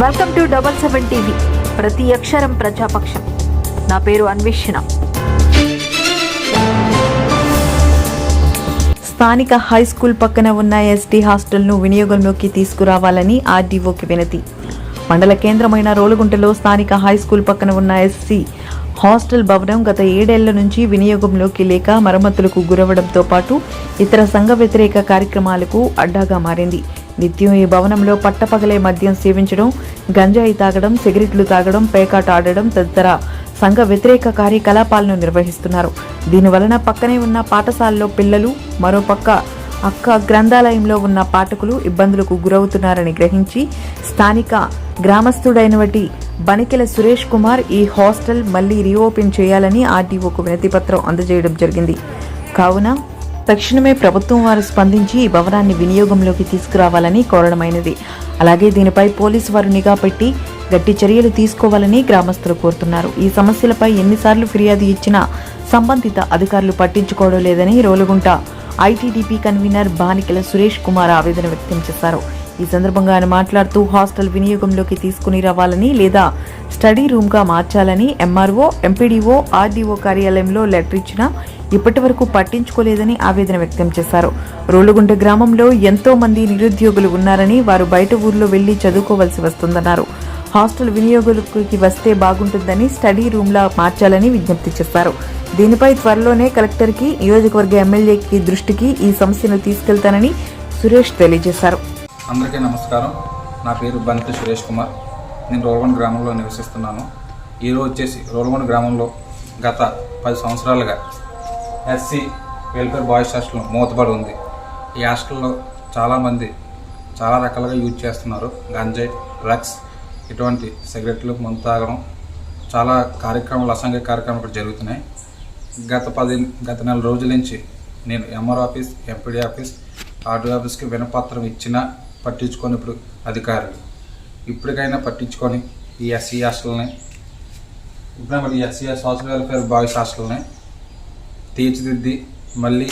Welcome to double seven TV. ప్రతి అక్షరం ప్రజాపక్షం. నా పేరు అన్వేషణ. స్థానిక హై స్కూల్ పక్కన ఉన్న ఎస్టీ హాస్టల్ను వినియోగంలోకి తీసుకురావాలని ఆర్డీఓకి వినతి. మండల కేంద్రమైన రోలుగుంటలో స్థానిక హై స్కూల్ పక్కన ఉన్న ఎస్సీ హాస్టల్ భవనం గత ఏడేళ్ళ నుంచి వినియోగంలోకి లేక మరమ్మతులకు గురవడంతో పాటు ఇతర సంఘ వ్యతిరేక కార్యక్రమాలకు అడ్డాగా మారింది. నిత్యం ఈ భవనంలో పట్టపగలే మద్యం సేవించడం గంజాయి తాగడం సిగరెట్లు తాగడం పేకాట ఆడడం తదితర సంఘ వ్యతిరేక కార్యకలాపాలను నిర్వహిస్తున్నారు. దీనివలన పక్కనే ఉన్న పాఠశాలలో పిల్లలు మరోపక్క అక్క గ్రంథాలయంలో ఉన్న పాఠకులు ఇబ్బందులకు గురవుతున్నారని గ్రహించి స్థానిక గ్రామస్తుడైనవటి బనికెల సురేష్ కుమార్ ఈ హాస్టల్ మళ్ళీ రీఓపెన్ చేయాలని ఆర్టీఓకు వినతిపత్రం అందజేయడం జరిగింది. కావున తక్షణమే ప్రభుత్వం వారు స్పందించి ఈ భవనాన్ని వినియోగంలోకి తీసుకురావాలని కోరడమైనది. అలాగే దీనిపై పోలీసు వారు నిఘా పెట్టి గట్టి చర్యలు తీసుకోవాలని గ్రామస్తులు కోరుతున్నారు. ఈ సమస్యలపై ఎన్నిసార్లు ఫిర్యాదు ఇచ్చినా సంబంధిత అధికారులు పట్టించుకోవడం లేదని రోలుగుంట ఐటీడీపీ కన్వీనర్ బానికెల సురేష్ కుమార్ ఆవేదన వ్యక్తం చేశారు. ఈ సందర్భంగా ఆయన మాట్లాడుతూ హాస్టల్ వినియోగంలోకి తీసుకుని రావాలని లేదా స్టడీ రూమ్గా మార్చాలని ఎంఆర్ఓ ఎంపీడీఓ ఆర్డీఓ కార్యాలయంలో లెటర్ ఇచ్చినా ఇప్పటి వరకు పట్టించుకోలేదని ఆవేదన వ్యక్తం చేశారు. రోలుగుంట గ్రామంలో ఎంతో మంది నిరుద్యోగులు ఉన్నారని వారు బయట ఊర్లో వెళ్ళి చదువుకోవాల్సి వస్తుందన్నారు. హాస్టల్ వినియోగులకి వస్తే బాగుంటుందని స్టడీ రూమ్లా మార్చాలని విజ్ఞప్తి చేశారు. దీనిపై త్వరలోనే కలెక్టర్కి నియోజకవర్గ ఎమ్మెల్యేకి దృష్టికి ఈ సమస్యను తీసుకెళ్తానని సురేష్ తెలియజేశారు. అందరికీ నమస్కారం. నా పేరు బంతి సురేష్ కుమార్. నేను రోల్గొండ గ్రామంలో నివసిస్తున్నాను. ఈరోజు వచ్చేసి రోల్గొండ గ్రామంలో గత పది సంవత్సరాలుగా ఎస్సీ వెల్ఫేర్ బాయ్స్ హాస్టల్ మూతపడి ఉంది. ఈ హాస్టల్లో చాలామంది చాలా రకాలుగా యూజ్ చేస్తున్నారు. గంజాయి డ్రగ్స్ ఇటువంటి సిగరెట్లు మందు తాగడం. చాలా కార్యక్రమాలు అసంఘిక కార్యక్రమాలు ఇక్కడ జరుగుతున్నాయి. గత పది గత నెల రోజుల నుంచి నేను MR office MPD office RD ఆఫీస్కి వినపత్రం ఇచ్చినా పట్టించుకొని ఇప్పుడు అధికారులు. ఇప్పటికైనా పట్టించుకొని ఈ ఎస్సీ హాస్టల్ని ఇప్పుడు ఈ ఎస్సీ సోషల్ వెల్ఫేర్ బాయ్స్ హాస్టల్ని తీర్చిదిద్ది మళ్ళీ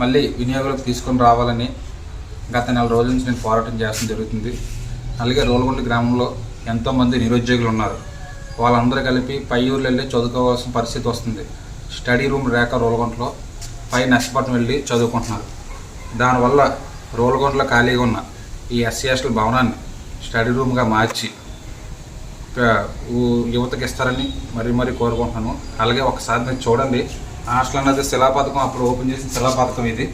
మళ్ళీ వినియోగంలోకి తీసుకొని రావాలని గత నెల రోజుల నుంచి నేను పోరాటం చేస్తడం జరుగుతుంది. అలాగే రోలగొండ గ్రామంలో ఎంతోమంది నిరుద్యోగులు ఉన్నారు. వాళ్ళందరూ కలిపి పై ఊర్లు వెళ్ళి చదువుకోవాల్సిన పరిస్థితి వస్తుంది. స్టడీ రూమ్ రేఖ రోలగొండలో పై నష్టపట్నం వెళ్ళి చదువుకుంటున్నారు. దానివల్ల రోలగొండలో ఖాళీగా ఉన్న ఈ ఎస్సీ హాస్టల్ భవనాన్ని స్టడీ రూమ్గా మార్చి యువతకి ఇస్తారని మరీ మరీ కోరుకుంటున్నాను. అలాగే ఒకసారి మీరు చూడండి. హాస్టల్ అన్నది శిలా పథకం అప్పుడు ఓపెన్ చేసిన శిలా పథకం ఇది.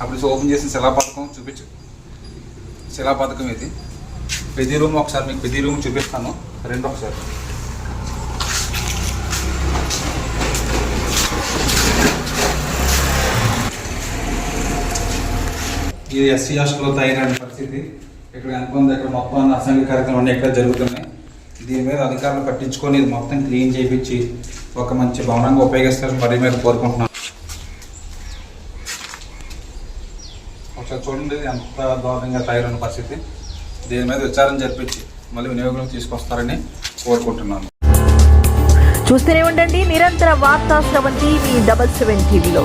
అప్పుడు ఓపెన్ చేసిన శిలా పథకం చూపించు శిలా పథకం ఇది. ప్రతి రూమ్ ఒకసారి మీకు ప్రతి రూమ్ చూపిస్తాను. రెండు ఒకసారి. ఇది ఎస్సీ హాస్టల్లో తయారైన పరిస్థితి. ఇక్కడ అనుకుంది ఇక్కడ మొత్తం అన్ని అసంఘ కార్యక్రమాలు ఎక్కడ జరుగుతున్నాయి. దీని మీద అధికారులు పట్టించుకొని ఇది మొత్తం క్లీన్ చేయించి ఒక మంచి భవనంగా ఉపయోగిస్తారని మరి మీద కోరుకుంటున్నాను. ఒకసారి చూడండి ఎంత దారుణంగా తయారైన పరిస్థితి. దీని మీద విచారణ జరిపించి మళ్ళీ వినియోగం తీసుకొస్తారని కోరుకుంటున్నాను. చూస్తూనే ఉండండి నిరంతర వార్తా శ్రవంతి మీ డబల్ సెవెన్ టీవీలో.